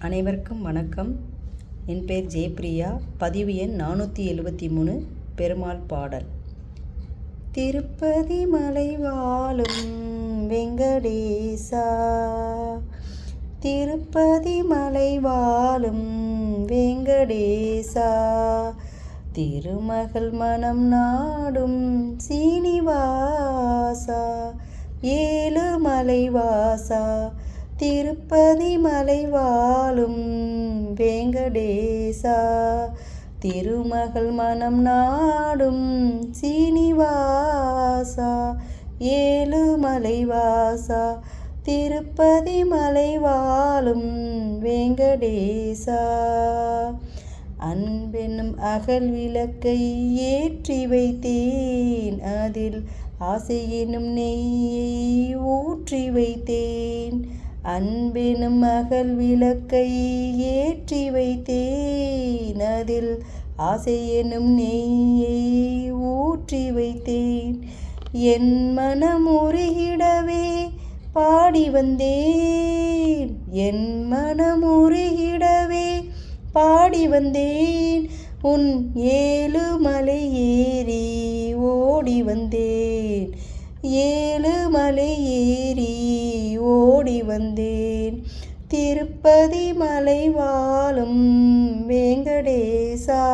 அனைவருக்கும் வணக்கம். என் பேர் ஜெயப்ரியா பதிவு எண் நானூற்றி எழுபத்தி மூணு பெருமாள் பாடல். திருப்பதி மலை வாழும் வெங்கடேசா. திருப்பதி மலை வாழும் வெங்கடேசா. திருமகள் மனம் நாடும் சீனிவாசா. ஏழு மலைவாசா திருப்பதி மலை வாழும் வேங்கடேசா திருமகள் மனம் நாடும் சீனிவாசா ஏழு மலைவாசா திருப்பதி மலை வாழும் வேங்கடேசா. அன்பெனும் அகல் விளக்கை ஏற்றி வைத்தேன் அதில் ஆசையெனும் நெய்யை ஊற்றி வைத்தேன். அன்பெனும் அகல் விளக்கை ஏற்றி வைத்தேன். அதில் ஆசையெனும் நெய்யை ஊற்றி வைத்தேன். என் மனம் உருகிடவே பாடி வந்தேன். என் மனம் உருகிடவே பாடி வந்தேன். உன் ஏழு மலை ஏறி ஓடி வந்தேன். ஏ ஓடி வந்தேன். திருப்பதி மலை வாழும் வேங்கடேசா.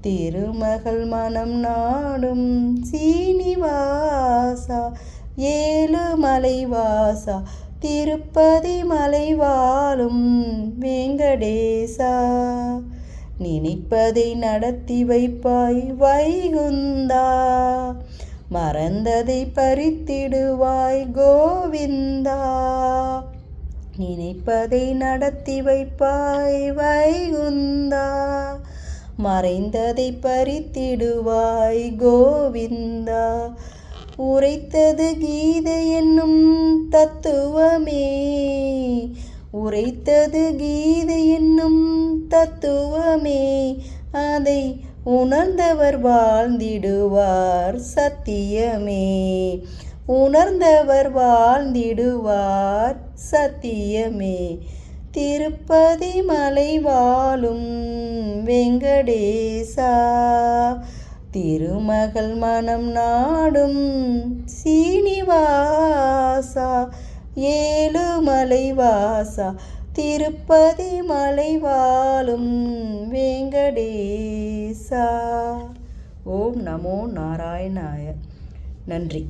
திருமகள் மனம் நாடும் சீனிவாசா. ஏழு மலைவாசா. திருப்பதி மலை வாழும் வேங்கடேசா. நினைப்பதை நடத்தி வைப்பாய் வைகுந்தா. மறந்ததை பறித்திடுவாய் கோவிந்தா. நினைப்பதை நடத்தி வைப்பாய் வைகுந்தா. மறைந்ததை பறித்திடுவாய் கோவிந்தா. உரைத்தது கீதை என்னும் தத்துவமே. உரைத்தது கீதை என்னும் தத்துவமே. அதை உணர்ந்தவர் வாழ்ந்திடுவார் சத்தியமே. உணர்ந்தவர் வாழ்ந்திடுவார் சத்தியமே. திருப்பதி மலை வாழும் வெங்கடேசா திருமகள் மனம் நாடும் சீனிவாசா ஏழுமலை வாசா திருப்பதி மலை வாழும் வேங்கடேசா. ஓம் நமோ நாராயணாய. நன்றி.